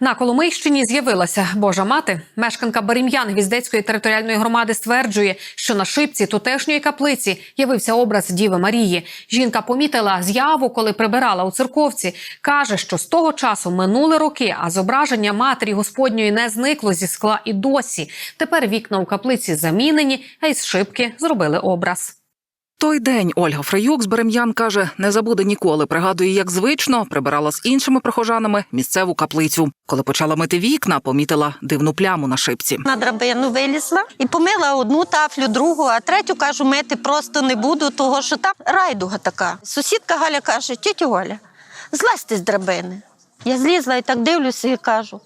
На Коломийщині з'явилася Божа мати. Мешканка Берем'ян Гвіздецької територіальної громади стверджує, що на шипці тутешньої каплиці явився образ Діви Марії. Жінка помітила з'яву, коли прибирала у церковці. каже, що з того часу минули роки, а зображення матері Господньої не зникло зі скла і досі. Тепер вікна у каплиці замінені, а із шибки зробили образ. Той день Ольга Фрейюк з Берем'ян каже, не забуде ніколи. Пригадує, як звично прибирала з іншими прихожанами місцеву каплицю. Коли почала мити вікна, помітила дивну пляму на шипці. На драбину вилізла і помила одну тафлю, другу, а третю кажу, мити просто не буду, того що там райдуга така. Сусідка Галя каже: тітю Галя, злазьте з драбини. Я злізла і так дивлюся і кажу: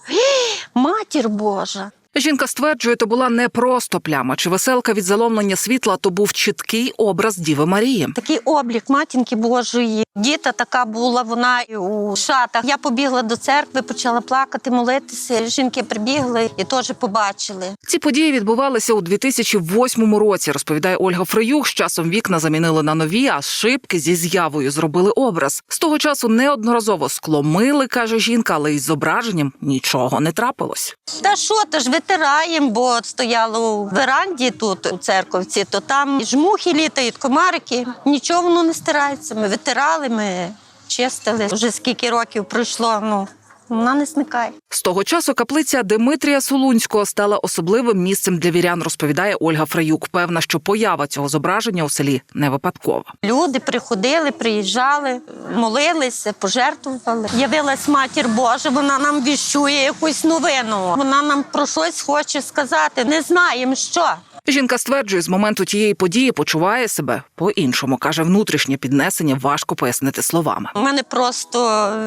матір Божа. Жінка стверджує, то була не просто пляма чи веселка від заломлення світла, то був чіткий образ Діви Марії. Такий облік матінки Божої. Діта така була, вона у шатах. Я побігла до церкви, почала плакати, молитися. Жінки прибігли і теж побачили. Ці події відбувалися у 2008 році. Розповідає Ольга Фрейюк. З часом вікна замінили на нові, а шибки зі з'явою зробили образ. З того часу неодноразово скло мили, каже жінка, але із зображенням нічого не трапилось. Та що, то ж витираємо, бо стояло у веранді тут у церковці, то там жмухи літають, комарики. Нічого воно не стирається. Ми витирали, ми чистили. Вже скільки років пройшло, ну вона не зникає. З того часу каплиця Димитрія Солунського стала особливим місцем для вірян, розповідає Ольга Фраюк. Певна, що поява цього зображення у селі не випадкова. Люди приходили, приїжджали, молилися, пожертвували. Явилась матір Божа, вона нам віщує якусь новину. Вона нам про щось хоче сказати. Не знаємо що. Жінка стверджує, з моменту тієї події почуває себе по-іншому. каже, внутрішнє піднесення важко пояснити словами. У мене просто е,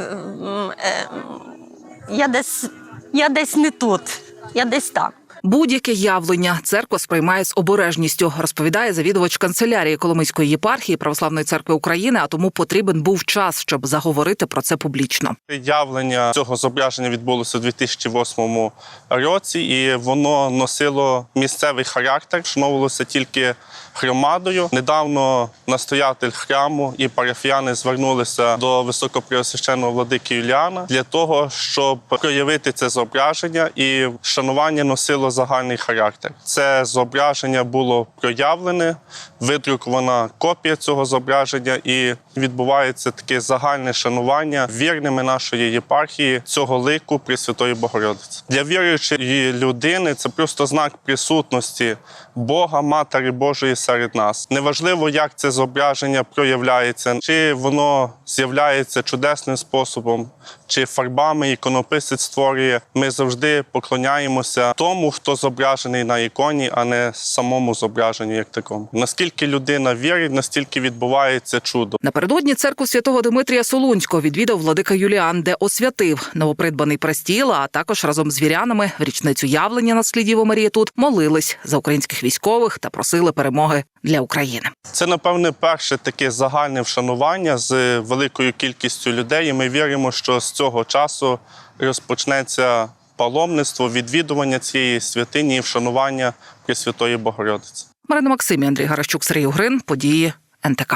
е, я десь я десь не тут, я десь там. Будь-яке явлення церква сприймає з обережністю, розповідає завідувач канцелярії Коломийської єпархії Православної церкви України. А тому потрібен був час, щоб заговорити про це публічно. Явлення цього зображення відбулося у 2008 році, і воно носило місцевий характер, вшановувалося тільки громадою. Недавно настоятель храму і парафіяни звернулися до високопреосвященного владики Юліана для того, щоб проявити це зображення, і шанування носило загальний характер. Це зображення було проявлене, видрукована копія цього зображення, і відбувається таке загальне шанування вірними нашої єпархії цього лику Пресвятої Богородиці. Для віруючої людини це просто знак присутності Бога, Матері Божої серед нас. Неважливо, як це зображення проявляється, чи воно з'являється чудесним способом, чи фарбами іконописець створює. Ми завжди поклоняємося тому, хто зображений на іконі, а не самому зображенню як такому. Наскільки людина вірить, настільки відбувається чудо. Напередодні церкву святого Димитрія Солунського відвідав владика Юліан, де освятив новопридбаний престіл, а також разом з вірянами в річницю явлення на слідів Марії тут молились за українських військових та просили перемоги для України. Це, напевне, перше таке загальне вшанування з великою кількістю людей. І ми віримо, що з цього часу розпочнеться паломництво, відвідування цієї святині і вшанування Пресвятої Богородиці. Марина Максимі, Андрій Гаращук, Сергій Угрин. Події НТК.